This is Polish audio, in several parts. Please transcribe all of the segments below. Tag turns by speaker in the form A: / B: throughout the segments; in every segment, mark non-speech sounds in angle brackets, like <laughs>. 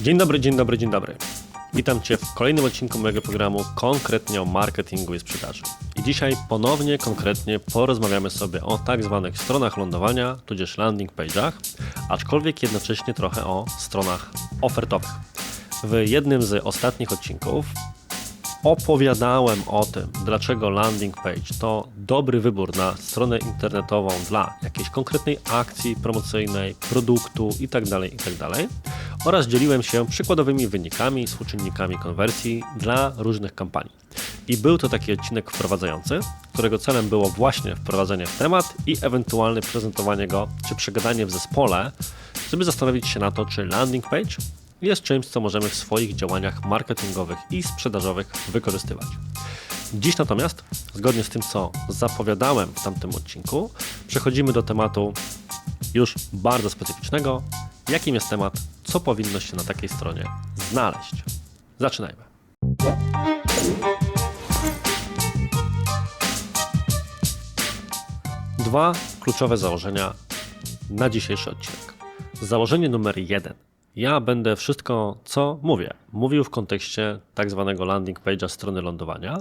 A: Dzień dobry, dzień dobry, dzień dobry. Witam Cię w kolejnym odcinku mojego programu konkretnie o marketingu i sprzedaży. I dzisiaj ponownie, konkretnie porozmawiamy sobie o tak zwanych stronach lądowania, tudzież landing page'ach, aczkolwiek jednocześnie trochę o stronach ofertowych. W jednym z ostatnich odcinków opowiadałem o tym, dlaczego landing page to dobry wybór na stronę internetową dla jakiejś konkretnej akcji promocyjnej, produktu itd. itd. oraz dzieliłem się przykładowymi wynikami, współczynnikami konwersji dla różnych kampanii. I był to taki odcinek wprowadzający, którego celem było właśnie wprowadzenie w temat i ewentualne prezentowanie go czy przegadanie w zespole, żeby zastanowić się na to, czy landing page jest czymś, co możemy w swoich działaniach marketingowych i sprzedażowych wykorzystywać. Dziś natomiast, zgodnie z tym, co zapowiadałem w tamtym odcinku, przechodzimy do tematu już bardzo specyficznego, jakim jest temat, co powinno się na takiej stronie znaleźć. Zaczynajmy. Dwa kluczowe założenia na dzisiejszy odcinek. Założenie numer jeden – ja będę wszystko, co mówię, mówił w kontekście tak zwanego landing page'a strony lądowania.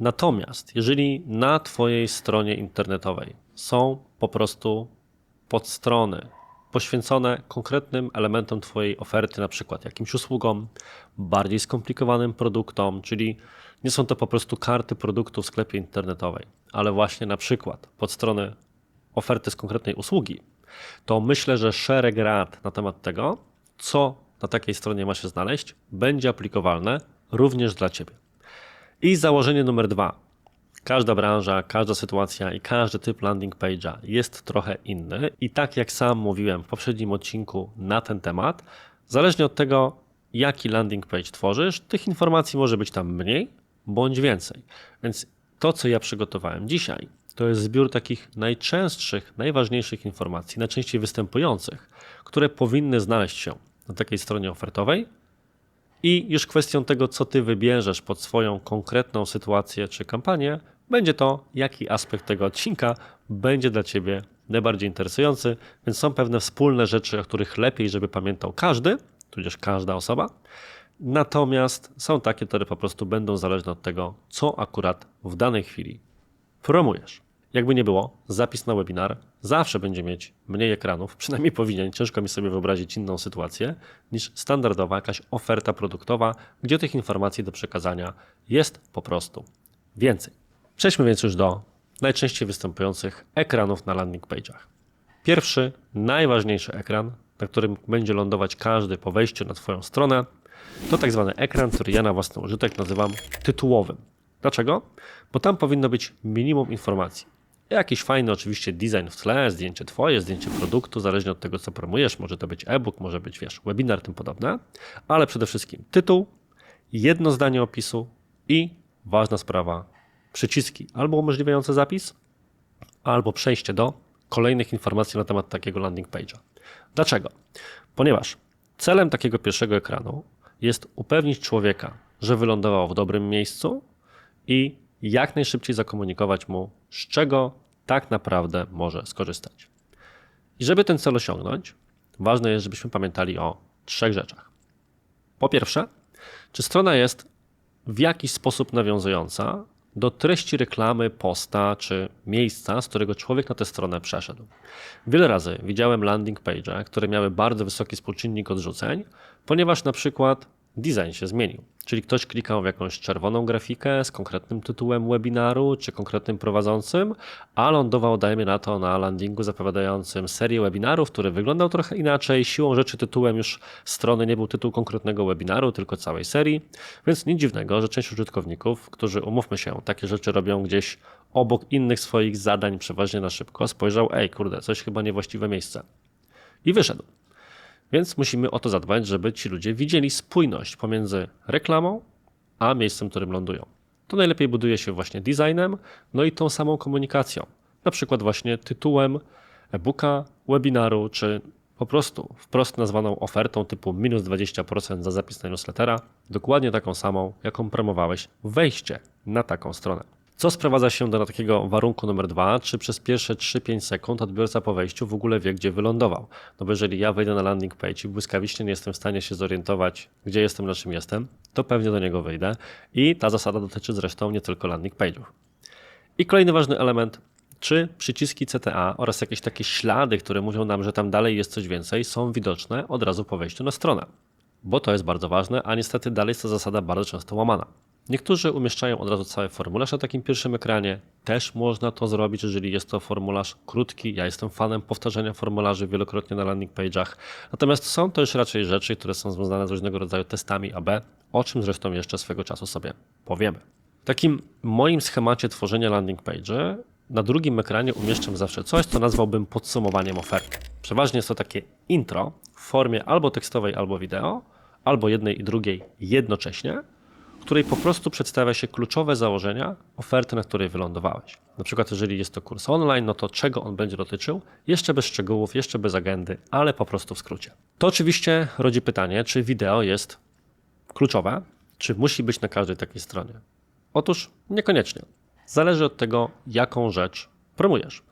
A: Natomiast jeżeli na Twojej stronie internetowej są po prostu podstrony poświęcone konkretnym elementom Twojej oferty, na przykład jakimś usługom, bardziej skomplikowanym produktom, czyli nie są to po prostu karty produktów w sklepie internetowej, ale właśnie na przykład podstrony oferty z konkretnej usługi, to myślę, że szereg rad na temat tego co na takiej stronie ma się znaleźć, będzie aplikowalne również dla Ciebie. I założenie numer dwa. Każda branża, każda sytuacja i każdy typ landing page'a jest trochę inny. I tak jak sam mówiłem w poprzednim odcinku na ten temat, zależnie od tego, jaki landing page tworzysz, tych informacji może być tam mniej bądź więcej. Więc to, co ja przygotowałem dzisiaj, to jest zbiór takich najczęstszych, najważniejszych informacji, najczęściej występujących, które powinny znaleźć się na takiej stronie ofertowej. I już kwestią tego, co ty wybierzesz pod swoją konkretną sytuację czy kampanię, będzie to, jaki aspekt tego odcinka będzie dla ciebie najbardziej interesujący. Więc są pewne wspólne rzeczy, o których lepiej, żeby pamiętał każdy, tudzież każda osoba. Natomiast są takie, które po prostu będą zależne od tego, co akurat w danej chwili promujesz. Jakby nie było, zapis na webinar zawsze będzie mieć mniej ekranów, <laughs> przynajmniej powinien. Ciężko mi sobie wyobrazić inną sytuację niż standardowa jakaś oferta produktowa, gdzie tych informacji do przekazania jest po prostu więcej. Przejdźmy więc już do najczęściej występujących ekranów na landing page'ach. Pierwszy, najważniejszy ekran, na którym będzie lądować każdy po wejściu na Twoją stronę, to tak zwany ekran, który ja na własny użytek nazywam tytułowym. Dlaczego? Bo tam powinno być minimum informacji. Jakiś fajny oczywiście design w tle, zdjęcie twoje, zdjęcie produktu, zależnie od tego, co promujesz. Może to być e-book, może być, wiesz, webinar, tym podobne. Ale przede wszystkim tytuł, jedno zdanie opisu i ważna sprawa, przyciski albo umożliwiające zapis, albo przejście do kolejnych informacji na temat takiego landing page'a. Dlaczego? Ponieważ celem takiego pierwszego ekranu jest upewnić człowieka, że wylądował w dobrym miejscu i jak najszybciej zakomunikować mu, z czego tak naprawdę może skorzystać. I żeby ten cel osiągnąć, ważne jest, żebyśmy pamiętali o trzech rzeczach. Po pierwsze, czy strona jest w jakiś sposób nawiązująca do treści reklamy, posta czy miejsca, z którego człowiek na tę stronę przeszedł. Wiele razy widziałem landing page, które miały bardzo wysoki współczynnik odrzuceń, ponieważ na przykład design się zmienił. Czyli ktoś klikał w jakąś czerwoną grafikę z konkretnym tytułem webinaru czy konkretnym prowadzącym, a lądował, dajmy na to, na landingu zapowiadającym serię webinarów, który wyglądał trochę inaczej. Siłą rzeczy tytułem już strony nie był tytuł konkretnego webinaru, tylko całej serii. Więc nic dziwnego, że część użytkowników, którzy umówmy się, takie rzeczy robią gdzieś obok innych swoich zadań, przeważnie na szybko, spojrzał, ej, kurde, coś chyba niewłaściwe miejsce. I wyszedł. Więc musimy o to zadbać, żeby ci ludzie widzieli spójność pomiędzy reklamą a miejscem, w którym lądują. To najlepiej buduje się właśnie designem, no i tą samą komunikacją. Na przykład właśnie tytułem e-booka, webinaru, czy po prostu wprost nazwaną ofertą typu minus 20% za zapis na newslettera, dokładnie taką samą, jaką promowałeś wejście na taką stronę. Co sprowadza się do takiego warunku numer dwa, czy przez pierwsze 3-5 sekund odbiorca po wejściu w ogóle wie, gdzie wylądował. No bo jeżeli ja wejdę na landing page i błyskawicznie nie jestem w stanie się zorientować, gdzie jestem, na czym jestem, to pewnie do niego wyjdę. I ta zasada dotyczy zresztą nie tylko landing page'ów. I kolejny ważny element, czy przyciski CTA oraz jakieś takie ślady, które mówią nam, że tam dalej jest coś więcej, są widoczne od razu po wejściu na stronę. Bo to jest bardzo ważne, a niestety dalej jest to zasada bardzo często łamana. Niektórzy umieszczają od razu cały formularz na takim pierwszym ekranie. Też można to zrobić, jeżeli jest to formularz krótki. Ja jestem fanem powtarzania formularzy wielokrotnie na landing page'ach. Natomiast są to już raczej rzeczy, które są związane z różnego rodzaju testami AB, o czym zresztą jeszcze swego czasu sobie powiemy. W takim moim schemacie tworzenia landing page'y na drugim ekranie umieszczam zawsze coś, co nazwałbym podsumowaniem oferty. Przeważnie jest to takie intro w formie albo tekstowej, albo wideo, albo jednej i drugiej jednocześnie której po prostu przedstawia się kluczowe założenia oferty, na której wylądowałeś. Na przykład, jeżeli jest to kurs online, no to czego on będzie dotyczył? Jeszcze bez szczegółów, jeszcze bez agendy, ale po prostu w skrócie. To oczywiście rodzi pytanie, czy wideo jest kluczowe, czy musi być na każdej takiej stronie? Otóż niekoniecznie. Zależy od tego, jaką rzecz promujesz.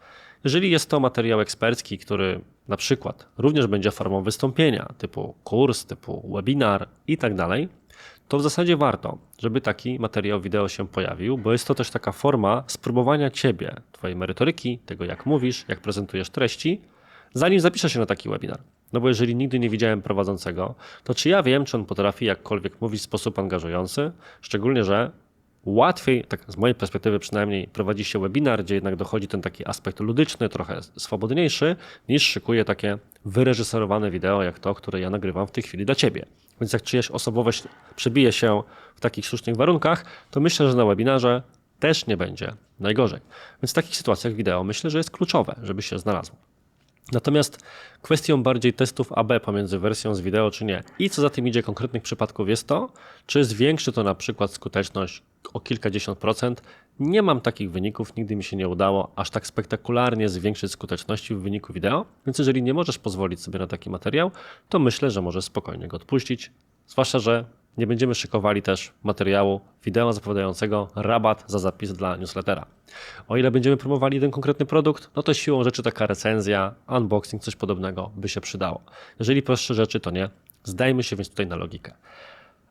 A: Jeżeli jest to materiał ekspercki, który na przykład również będzie formą wystąpienia, typu kurs, typu webinar i tak dalej, to w zasadzie warto, żeby taki materiał wideo się pojawił, bo jest to też taka forma spróbowania ciebie, twojej merytoryki, tego jak mówisz, jak prezentujesz treści, zanim zapiszę się na taki webinar. No bo jeżeli nigdy nie widziałem prowadzącego, to czy ja wiem, czy on potrafi jakkolwiek mówić w sposób angażujący, szczególnie, że łatwiej, tak z mojej perspektywy przynajmniej, prowadzi się webinar, gdzie jednak dochodzi ten taki aspekt ludyczny, trochę swobodniejszy, niż szykuje takie wyreżyserowane wideo, jak to, które ja nagrywam w tej chwili dla ciebie. Więc jak czyjaś osobowość przebije się w takich sztucznych warunkach, to myślę, że na webinarze też nie będzie najgorzej. Więc w takich sytuacjach wideo myślę, że jest kluczowe, żeby się znalazło. Natomiast kwestią bardziej testów AB pomiędzy wersją z wideo czy nie i co za tym idzie konkretnych przypadków jest to, czy zwiększy to na przykład skuteczność o kilkadziesiąt procent. Nie mam takich wyników, nigdy mi się nie udało aż tak spektakularnie zwiększyć skuteczności w wyniku wideo, więc jeżeli nie możesz pozwolić sobie na taki materiał, to myślę, że możesz spokojnie go odpuścić. Zwłaszcza, że nie będziemy szykowali też materiału wideo zapowiadającego rabat za zapis dla newslettera. O ile będziemy promowali jeden konkretny produkt, no to siłą rzeczy taka recenzja, unboxing, coś podobnego by się przydało. Jeżeli prostsze rzeczy, to nie. Zdajmy się więc tutaj na logikę.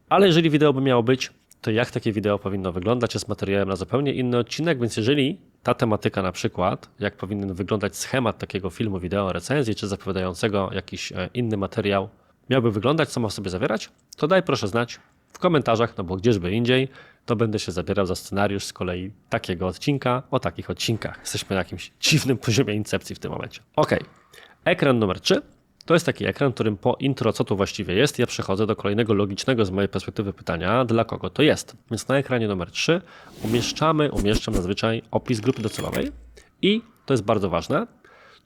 A: Ale jeżeli wideo by miało być, to jak takie wideo powinno wyglądać, jest materiałem na zupełnie inny odcinek, więc jeżeli ta tematyka na przykład, jak powinien wyglądać schemat takiego filmu, wideo, recenzji, czy zapowiadającego jakiś e, inny materiał, miałby wyglądać, co ma w sobie zawierać, to daj proszę znać w komentarzach, no bo gdzieżby indziej, to będę się zabierał za scenariusz z kolei takiego odcinka o takich odcinkach. Jesteśmy na jakimś dziwnym poziomie incepcji w tym momencie. Ok, ekran numer 3 to jest taki ekran, którym po intro, co tu właściwie jest, ja przechodzę do kolejnego logicznego z mojej perspektywy pytania, dla kogo to jest. Więc na ekranie numer 3 umieszczamy, umieszczam zazwyczaj opis grupy docelowej i to jest bardzo ważne,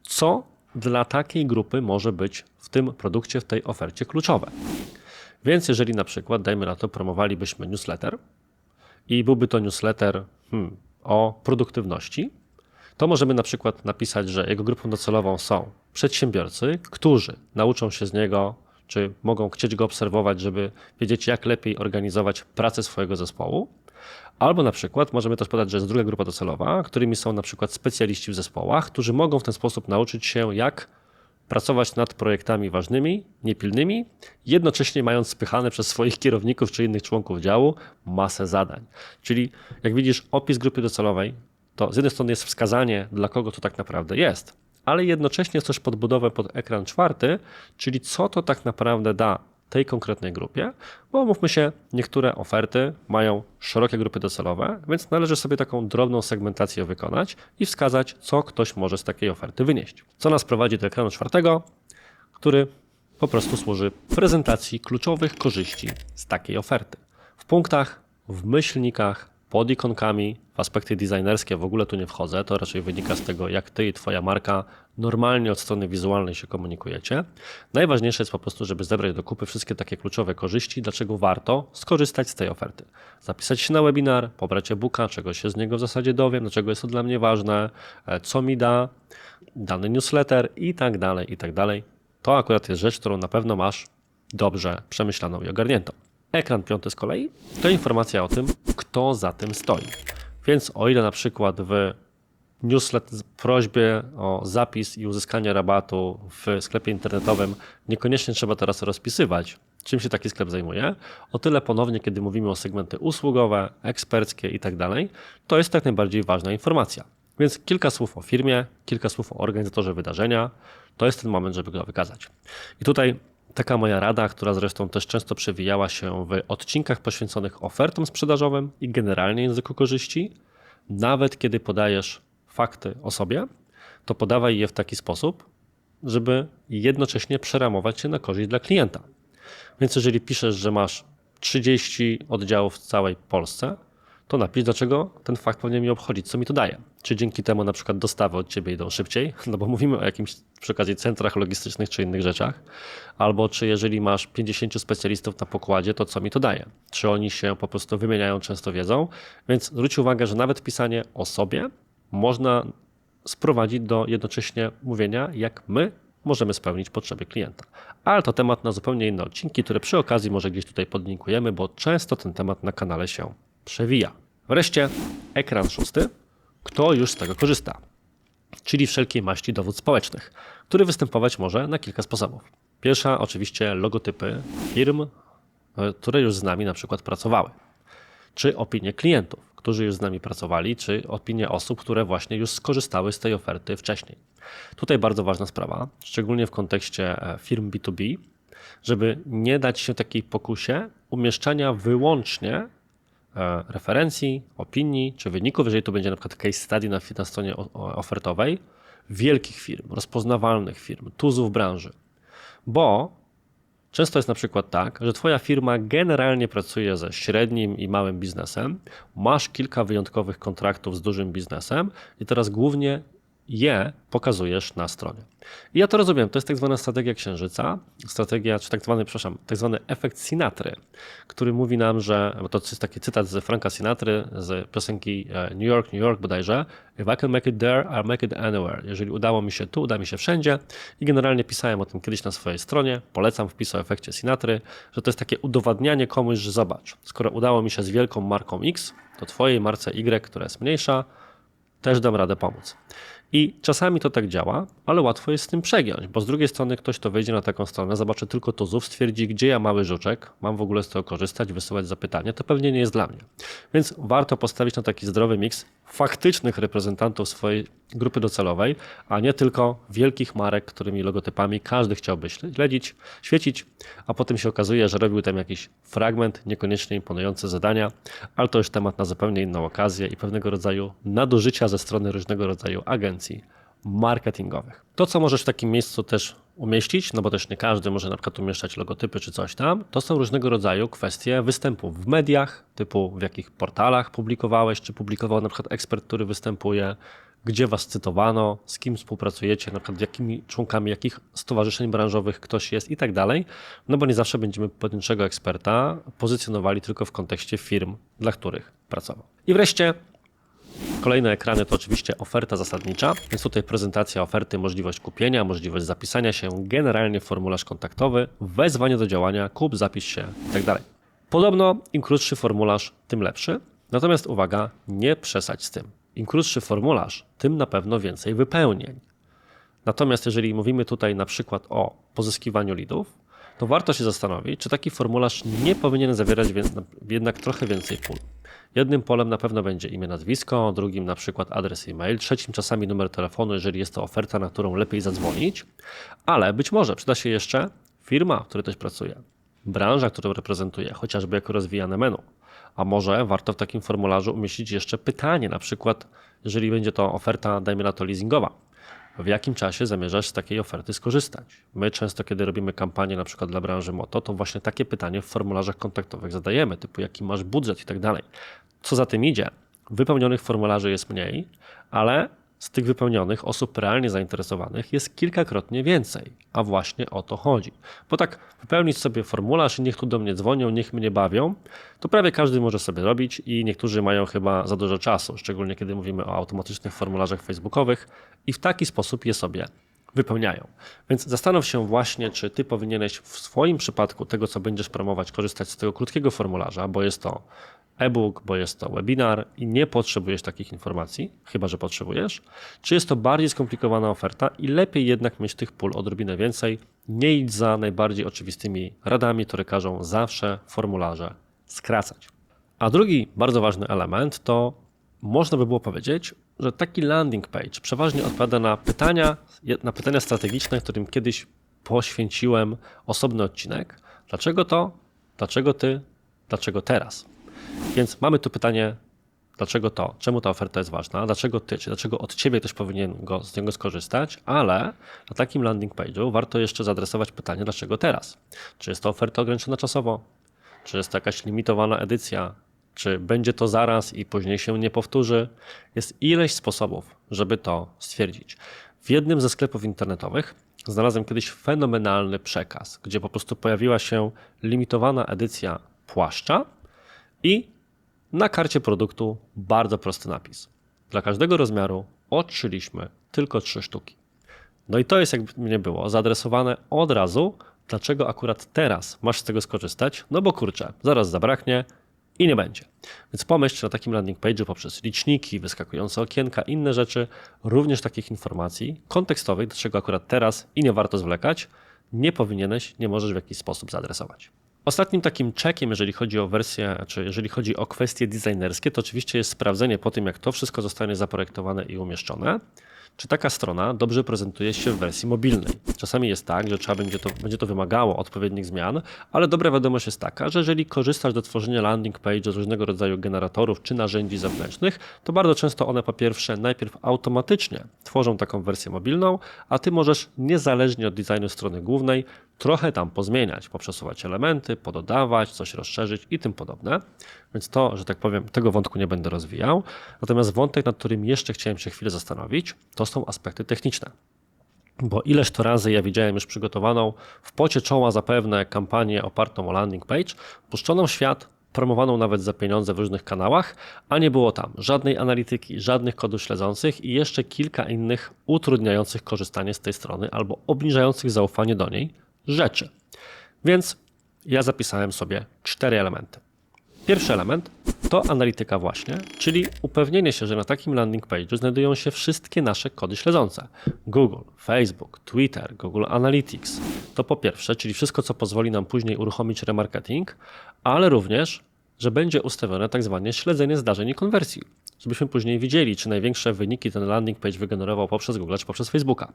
A: co dla takiej grupy może być w tym produkcie, w tej ofercie kluczowe. Więc jeżeli na przykład, dajmy na to, promowalibyśmy newsletter i byłby to newsletter hmm, o produktywności, to możemy na przykład napisać, że jego grupą docelową są przedsiębiorcy, którzy nauczą się z niego, czy mogą chcieć go obserwować, żeby wiedzieć, jak lepiej organizować pracę swojego zespołu. Albo na przykład możemy też podać, że jest druga grupa docelowa, którymi są na przykład specjaliści w zespołach, którzy mogą w ten sposób nauczyć się, jak pracować nad projektami ważnymi, niepilnymi, jednocześnie mając spychane przez swoich kierowników czy innych członków działu masę zadań. Czyli jak widzisz, opis grupy docelowej to z jednej strony jest wskazanie, dla kogo to tak naprawdę jest, ale jednocześnie jest też podbudowę pod ekran czwarty, czyli co to tak naprawdę da tej konkretnej grupie, bo mówmy się, niektóre oferty mają szerokie grupy docelowe, więc należy sobie taką drobną segmentację wykonać i wskazać, co ktoś może z takiej oferty wynieść. Co nas prowadzi do ekranu czwartego, który po prostu służy prezentacji kluczowych korzyści z takiej oferty. W punktach, w myślnikach, pod ikonkami, w aspekty designerskie w ogóle tu nie wchodzę, to raczej wynika z tego, jak ty i twoja marka normalnie od strony wizualnej się komunikujecie. Najważniejsze jest po prostu, żeby zebrać do kupy wszystkie takie kluczowe korzyści, dlaczego warto skorzystać z tej oferty. Zapisać się na webinar, pobrać e-booka, czego się z niego w zasadzie dowiem, dlaczego jest to dla mnie ważne, e, co mi da, dany newsletter i tak dalej, i tak dalej. To akurat jest rzecz, którą na pewno masz dobrze przemyślaną i ogarniętą. Ekran piąty z kolei to informacja o tym, kto za tym stoi. Więc o ile na przykład w newsletter, prośbie o zapis i uzyskanie rabatu w sklepie internetowym niekoniecznie trzeba teraz rozpisywać, czym się taki sklep zajmuje, o tyle ponownie, kiedy mówimy o segmenty usługowe, eksperckie i tak to jest tak najbardziej ważna informacja. Więc kilka słów o firmie, kilka słów o organizatorze wydarzenia, to jest ten moment, żeby go wykazać. I tutaj taka moja rada, która zresztą też często przewijała się w odcinkach poświęconych ofertom sprzedażowym i generalnie języku korzyści, nawet kiedy podajesz fakty o sobie, to podawaj je w taki sposób, żeby jednocześnie przeramować się na korzyść dla klienta. Więc jeżeli piszesz, że masz 30 oddziałów w całej Polsce, to napisz, dlaczego ten fakt powinien mi obchodzić, co mi to daje. Czy dzięki temu na przykład dostawy od ciebie idą szybciej, <laughs> no bo mówimy o jakimś przy okazji centrach logistycznych czy innych rzeczach, albo czy jeżeli masz 50 specjalistów na pokładzie, to co mi to daje? Czy oni się po prostu wymieniają często wiedzą? Więc zwróć uwagę, że nawet pisanie o sobie można sprowadzić do jednocześnie mówienia, jak my możemy spełnić potrzeby klienta. Ale to temat na zupełnie inne odcinki, które przy okazji może gdzieś tutaj podlinkujemy, bo często ten temat na kanale się przewija. Wreszcie ekran szósty. Kto już z tego korzysta? Czyli wszelkiej maści dowód społecznych, który występować może na kilka sposobów. Pierwsza oczywiście logotypy firm, e, które już z nami na przykład pracowały, czy opinie klientów którzy już z nami pracowali, czy opinie osób, które właśnie już skorzystały z tej oferty wcześniej. Tutaj bardzo ważna sprawa, szczególnie w kontekście e, firm B2B, żeby nie dać się takiej pokusie umieszczania wyłącznie referencji, opinii czy wyników, jeżeli to będzie na przykład case study na, na stronie ofertowej, wielkich firm, rozpoznawalnych firm, tuzów branży. Bo Często jest na przykład tak, że Twoja firma generalnie pracuje ze średnim i małym biznesem, masz kilka wyjątkowych kontraktów z dużym biznesem i teraz głównie je pokazujesz na stronie. I ja to rozumiem, to jest tak zwana strategia księżyca, strategia, czy tak zwany, przepraszam, tak zwany efekt Sinatry, który mówi nam, że, bo to jest taki cytat z Franka Sinatry z piosenki e, New York, New York bodajże, if I can make it there, I'll make it anywhere. Jeżeli udało mi się tu, uda mi się wszędzie i generalnie pisałem o tym kiedyś na swojej stronie, polecam wpis o efekcie Sinatry, że to jest takie udowadnianie komuś, że zobacz, skoro udało mi się z wielką marką X, to twojej marce Y, która jest mniejsza, też dam radę pomóc. I czasami to tak działa, ale łatwo jest z tym przegiąć, bo z drugiej strony ktoś, kto wejdzie na taką stronę, zobaczy tylko tuzów, stwierdzi, gdzie ja mały żuczek, mam w ogóle z tego korzystać, wysyłać zapytania, to pewnie nie jest dla mnie. Więc warto postawić na taki zdrowy miks faktycznych reprezentantów swojej grupy docelowej, a nie tylko wielkich marek, którymi logotypami każdy chciałby śledzić, świecić, a potem się okazuje, że robił tam jakiś fragment, niekoniecznie imponujące zadania, ale to już temat na zupełnie inną okazję i pewnego rodzaju nadużycia ze strony różnego rodzaju agencji marketingowych. To, co możesz w takim miejscu też umieścić, no bo też nie każdy może na przykład umieszczać logotypy czy coś tam, to są różnego rodzaju kwestie występów w mediach, typu w jakich portalach publikowałeś, czy publikował na przykład ekspert, który występuje, gdzie was cytowano, z kim współpracujecie, na przykład jakimi członkami jakich stowarzyszeń branżowych ktoś jest i tak dalej, no bo nie zawsze będziemy pojedynczego eksperta pozycjonowali tylko w kontekście firm, dla których pracował. I wreszcie Kolejne ekrany to oczywiście oferta zasadnicza, więc tutaj prezentacja oferty, możliwość kupienia, możliwość zapisania się, generalnie formularz kontaktowy, wezwanie do działania, kup, zapisz się itd. Tak Podobno im krótszy formularz, tym lepszy. Natomiast uwaga, nie przesadź z tym. Im krótszy formularz, tym na pewno więcej wypełnień. Natomiast jeżeli mówimy tutaj na przykład o pozyskiwaniu lidów, to warto się zastanowić, czy taki formularz nie powinien zawierać jednak trochę więcej pól. Jednym polem na pewno będzie imię, nazwisko, drugim na przykład adres e-mail, trzecim czasami numer telefonu, jeżeli jest to oferta, na którą lepiej zadzwonić, ale być może przyda się jeszcze firma, w której też pracuje, branża, którą reprezentuje, chociażby jako rozwijane menu. A może warto w takim formularzu umieścić jeszcze pytanie, na przykład jeżeli będzie to oferta, dajmy na to leasingowa, w jakim czasie zamierzasz z takiej oferty skorzystać. My często, kiedy robimy kampanię na przykład dla branży moto, to właśnie takie pytanie w formularzach kontaktowych zadajemy, typu jaki masz budżet i tak dalej. Co za tym idzie? Wypełnionych formularzy jest mniej, ale z tych wypełnionych osób realnie zainteresowanych jest kilkakrotnie więcej, a właśnie o to chodzi. Bo tak wypełnić sobie formularz i niech tu do mnie dzwonią, niech mnie bawią, to prawie każdy może sobie robić i niektórzy mają chyba za dużo czasu, szczególnie kiedy mówimy o automatycznych formularzach facebookowych i w taki sposób je sobie wypełniają. Więc zastanów się właśnie, czy ty powinieneś w swoim przypadku tego, co będziesz promować, korzystać z tego krótkiego formularza, bo jest to e-book, bo jest to webinar i nie potrzebujesz takich informacji, chyba że potrzebujesz, czy jest to bardziej skomplikowana oferta i lepiej jednak mieć tych pól odrobinę więcej, nie idź za najbardziej oczywistymi radami, które każą zawsze formularze skracać. A drugi bardzo ważny element to można by było powiedzieć, że taki landing page przeważnie odpowiada na pytania, na pytania strategiczne, którym kiedyś poświęciłem osobny odcinek. Dlaczego to? Dlaczego ty? Dlaczego teraz? Więc mamy tu pytanie, dlaczego to? Czemu ta oferta jest ważna? Dlaczego ty? Czy dlaczego od ciebie też powinien go, z niego skorzystać? Ale na takim landing page'u warto jeszcze zaadresować pytanie, dlaczego teraz? Czy jest to oferta ograniczona czasowo? Czy jest to jakaś limitowana edycja? Czy będzie to zaraz i później się nie powtórzy? Jest ileś sposobów, żeby to stwierdzić. W jednym ze sklepów internetowych znalazłem kiedyś fenomenalny przekaz, gdzie po prostu pojawiła się limitowana edycja płaszcza i na karcie produktu bardzo prosty napis. Dla każdego rozmiaru odszyliśmy tylko trzy sztuki. No i to jest, jakby nie było, zaadresowane od razu, dlaczego akurat teraz masz z tego skorzystać, no bo kurczę, zaraz zabraknie, i nie będzie. Więc pomyśl na takim landing page'u poprzez liczniki, wyskakujące okienka, inne rzeczy, również takich informacji kontekstowych, dlaczego akurat teraz i nie warto zwlekać, nie powinieneś, nie możesz w jakiś sposób zaadresować. Ostatnim takim czekiem, jeżeli chodzi o wersję, czy jeżeli chodzi o kwestie designerskie, to oczywiście jest sprawdzenie po tym, jak to wszystko zostanie zaprojektowane i umieszczone, czy taka strona dobrze prezentuje się w wersji mobilnej. Czasami jest tak, że trzeba będzie to, będzie to wymagało odpowiednich zmian, ale dobra wiadomość jest taka, że jeżeli korzystasz do tworzenia landing page z różnego rodzaju generatorów czy narzędzi zewnętrznych, to bardzo często one po pierwsze najpierw automatycznie tworzą taką wersję mobilną, a ty możesz niezależnie od designu strony głównej trochę tam pozmieniać, poprzesuwać elementy, pododawać, coś rozszerzyć i tym podobne. Więc to, że tak powiem, tego wątku nie będę rozwijał. Natomiast wątek, nad którym jeszcze chciałem się chwilę zastanowić, to są aspekty techniczne. Bo ileż to razy ja widziałem już przygotowaną w pocie czoła zapewne kampanię opartą o landing page, puszczoną świat, promowaną nawet za pieniądze w różnych kanałach, a nie było tam żadnej analityki, żadnych kodów śledzących i jeszcze kilka innych utrudniających korzystanie z tej strony albo obniżających zaufanie do niej rzeczy. Więc ja zapisałem sobie cztery elementy. Pierwszy element to analityka właśnie, czyli upewnienie się, że na takim landing page'u znajdują się wszystkie nasze kody śledzące. Google, Facebook, Twitter, Google Analytics. To po pierwsze, czyli wszystko, co pozwoli nam później uruchomić remarketing, ale również, że będzie ustawione tak zwane śledzenie zdarzeń i konwersji żebyśmy później widzieli, czy największe wyniki ten landing page wygenerował poprzez Google czy poprzez Facebooka.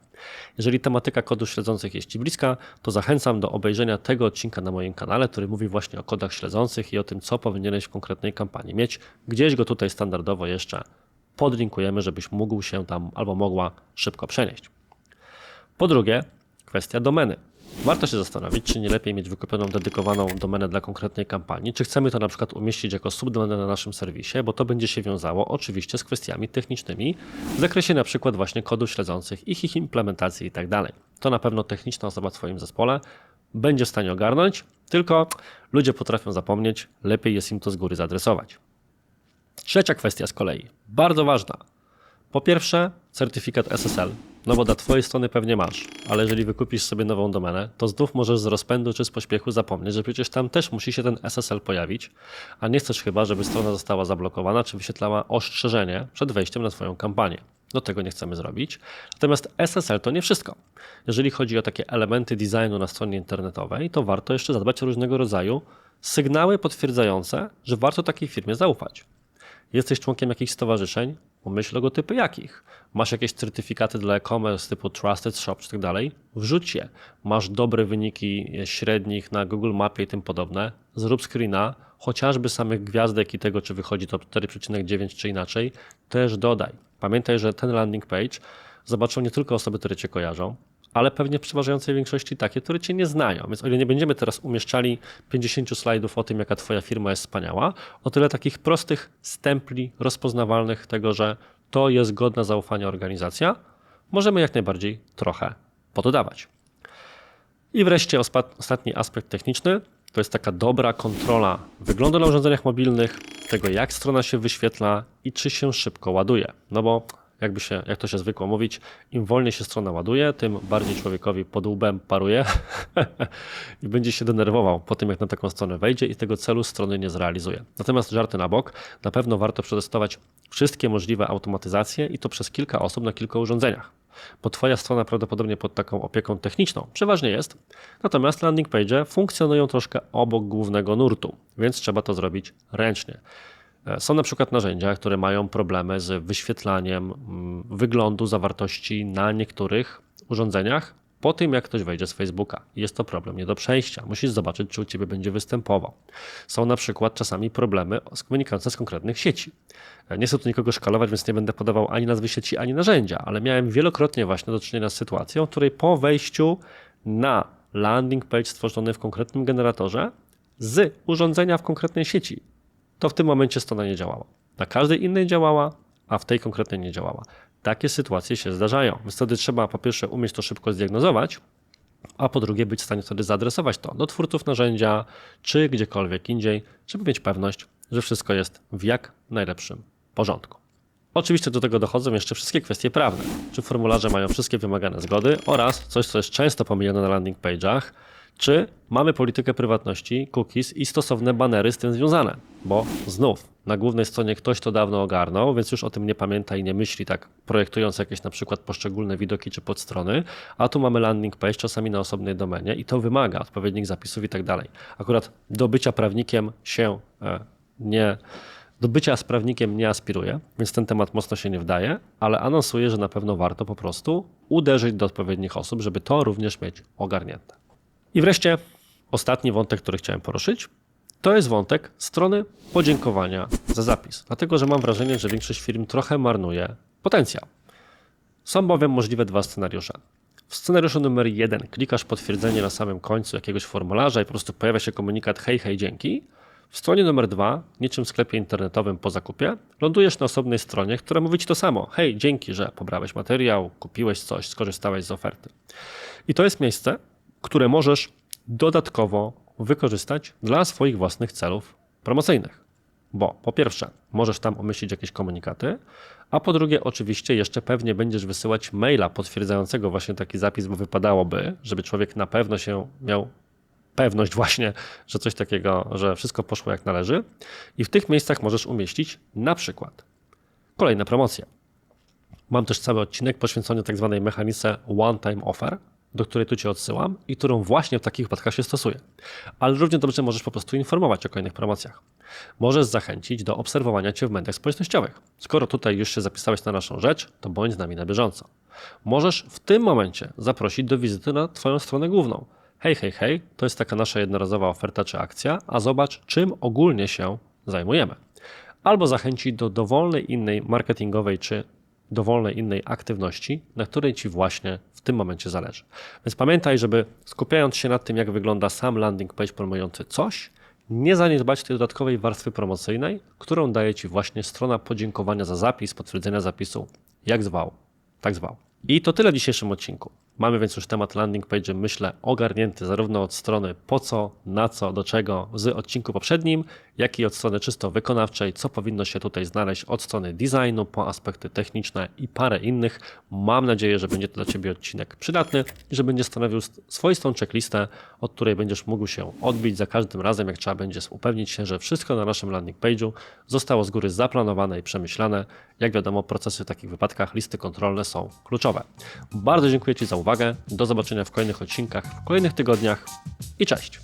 A: Jeżeli tematyka kodów śledzących jest Ci bliska, to zachęcam do obejrzenia tego odcinka na moim kanale, który mówi właśnie o kodach śledzących i o tym, co powinieneś w konkretnej kampanii mieć. Gdzieś go tutaj standardowo jeszcze podlinkujemy, żebyś mógł się tam albo mogła szybko przenieść. Po drugie, kwestia domeny. Warto się zastanowić, czy nie lepiej mieć wykupioną dedykowaną domenę dla konkretnej kampanii, czy chcemy to na przykład umieścić jako subdomenę na naszym serwisie, bo to będzie się wiązało oczywiście z kwestiami technicznymi w zakresie na przykład właśnie kodów śledzących, ich, ich implementacji i tak. To na pewno techniczna osoba w Twoim zespole będzie w stanie ogarnąć, tylko ludzie potrafią zapomnieć, lepiej jest im to z góry zaadresować. Trzecia kwestia z kolei, bardzo ważna. Po pierwsze, certyfikat SSL, no bo dla Twojej strony pewnie masz, ale jeżeli wykupisz sobie nową domenę, to znów możesz z rozpędu czy z pośpiechu zapomnieć, że przecież tam też musi się ten SSL pojawić, a nie chcesz chyba, żeby strona została zablokowana czy wyświetlała ostrzeżenie przed wejściem na Twoją kampanię. Do tego nie chcemy zrobić. Natomiast SSL to nie wszystko. Jeżeli chodzi o takie elementy designu na stronie internetowej, to warto jeszcze zadbać o różnego rodzaju sygnały potwierdzające, że warto takiej firmie zaufać. Jesteś członkiem jakichś stowarzyszeń, Pomyśl logotypy jakich. Masz jakieś certyfikaty dla e-commerce typu Trusted Shop czy tak dalej? Wrzuć je. Masz dobre wyniki średnich na Google Mapie i tym podobne. Zrób screena, chociażby samych gwiazdek i tego, czy wychodzi to 4,9 czy inaczej, też dodaj. Pamiętaj, że ten landing page zobaczą nie tylko osoby, które Cię kojarzą, ale pewnie w przeważającej większości takie, które Cię nie znają. Więc o ile nie będziemy teraz umieszczali 50 slajdów o tym, jaka Twoja firma jest wspaniała, o tyle takich prostych stempli rozpoznawalnych tego, że to jest godna zaufania organizacja, możemy jak najbardziej trochę poddawać. I wreszcie ostatni aspekt techniczny to jest taka dobra kontrola wyglądu na urządzeniach mobilnych, tego jak strona się wyświetla i czy się szybko ładuje. No bo jakby się, jak to się zwykło mówić, im wolniej się strona ładuje, tym bardziej człowiekowi pod łbem paruje <laughs> i będzie się denerwował po tym, jak na taką stronę wejdzie i tego celu strony nie zrealizuje. Natomiast żarty na bok, na pewno warto przetestować wszystkie możliwe automatyzacje i to przez kilka osób na kilku urządzeniach bo Twoja strona prawdopodobnie pod taką opieką techniczną przeważnie jest, natomiast landing page funkcjonują troszkę obok głównego nurtu, więc trzeba to zrobić ręcznie. E, Są na przykład narzędzia, które mają problemy z wyświetlaniem mm, wyglądu zawartości na niektórych urządzeniach po tym, jak ktoś wejdzie z Facebooka. Jest to problem nie do przejścia. Musisz zobaczyć, czy u Ciebie będzie występował. Są na przykład czasami problemy wynikające z konkretnych sieci. E, Nie chcę tu nikogo szkalować, więc nie będę podawał ani nazwy sieci, ani narzędzia, ale miałem wielokrotnie właśnie do czynienia z sytuacją, w której po wejściu na landing page stworzony w konkretnym generatorze z urządzenia w konkretnej sieci, to w tym momencie strona nie działała. Na każdej innej działała, a w tej konkretnej nie działała. Takie sytuacje się zdarzają. Więc wtedy trzeba po pierwsze umieć to szybko zdiagnozować, a po drugie być w stanie wtedy zaadresować to do twórców narzędzia, czy gdziekolwiek indziej, żeby mieć pewność, że wszystko jest w jak najlepszym porządku. Oczywiście do tego dochodzą jeszcze wszystkie kwestie prawne. Czy formularze mają wszystkie wymagane zgody oraz coś, co jest często pomijane na landing page'ach, czy mamy politykę prywatności, cookies i stosowne banery z tym związane. Bo znów, na głównej stronie ktoś to dawno ogarnął, więc już o tym nie pamięta i nie myśli tak, projektując jakieś na przykład poszczególne widoki czy podstrony, a tu mamy landing page czasami na osobnej domenie i to wymaga odpowiednich zapisów i tak dalej. Akurat do bycia prawnikiem się e, nie do bycia z prawnikiem nie aspiruję, więc ten temat mocno się nie wdaje, ale anonsuję, że na pewno warto po prostu uderzyć do odpowiednich osób, żeby to również mieć ogarnięte. I wreszcie ostatni wątek, który chciałem poruszyć, to jest wątek strony podziękowania za zapis. Dlatego, że mam wrażenie, że większość firm trochę marnuje potencjał. Są bowiem możliwe dwa scenariusze. W scenariuszu numer jeden klikasz potwierdzenie na samym końcu jakiegoś formularza i po prostu pojawia się komunikat hej, hej, dzięki. W stronie numer dwa, niczym w sklepie internetowym po zakupie, lądujesz na osobnej stronie, która mówi ci to samo. Hej, dzięki, że pobrałeś materiał, kupiłeś coś, skorzystałeś z oferty. I to jest miejsce, które możesz dodatkowo wykorzystać dla swoich własnych celów promocyjnych. Bo po pierwsze, możesz tam umieścić jakieś komunikaty, a po drugie, oczywiście, jeszcze pewnie będziesz wysyłać maila potwierdzającego właśnie taki zapis, bo wypadałoby, żeby człowiek na pewno się miał pewność właśnie, że coś takiego, że wszystko poszło jak należy. I w tych miejscach możesz umieścić na przykład kolejne promocje. Mam też cały odcinek poświęcony tak zwanej mechanice one-time offer, do której tu Cię odsyłam i którą właśnie w takich wypadkach się stosuje. Ale równie dobrze możesz po prostu informować o kolejnych promocjach. Możesz zachęcić do obserwowania Cię w mediach społecznościowych. Skoro tutaj już się zapisałeś na naszą rzecz, to bądź z nami na bieżąco. Możesz w tym momencie zaprosić do wizyty na Twoją stronę główną. Hej, hej, hej, to jest taka nasza jednorazowa oferta czy akcja, a zobacz, czym ogólnie się zajmujemy. Albo zachęcić do dowolnej innej marketingowej czy dowolnej innej aktywności, na której Ci właśnie tym momencie zależy. Więc pamiętaj, żeby skupiając się nad tym, jak wygląda sam landing page promujący coś, nie zaniedbać tej dodatkowej warstwy promocyjnej, którą daje Ci właśnie strona podziękowania za zapis, potwierdzenia zapisu, jak zwał, tak zwał. I to tyle w dzisiejszym odcinku. Mamy więc już temat landing page, myślę, ogarnięty zarówno od strony po co, na co, do czego z odcinku poprzednim, jak i od strony czysto wykonawczej, co powinno się tutaj znaleźć od strony designu po aspekty techniczne i parę innych. Mam nadzieję, że będzie to dla Ciebie odcinek przydatny i że będzie stanowił swoistą checklistę, od której będziesz mógł się odbić za każdym razem, jak trzeba będzie upewnić się, że wszystko na naszym landing page'u zostało z góry zaplanowane i przemyślane. Jak wiadomo, procesy w takich wypadkach, listy kontrolne są kluczowe. Bardzo dziękuję Ci za uwagę. Do zobaczenia w kolejnych odcinkach, w kolejnych tygodniach i cześć.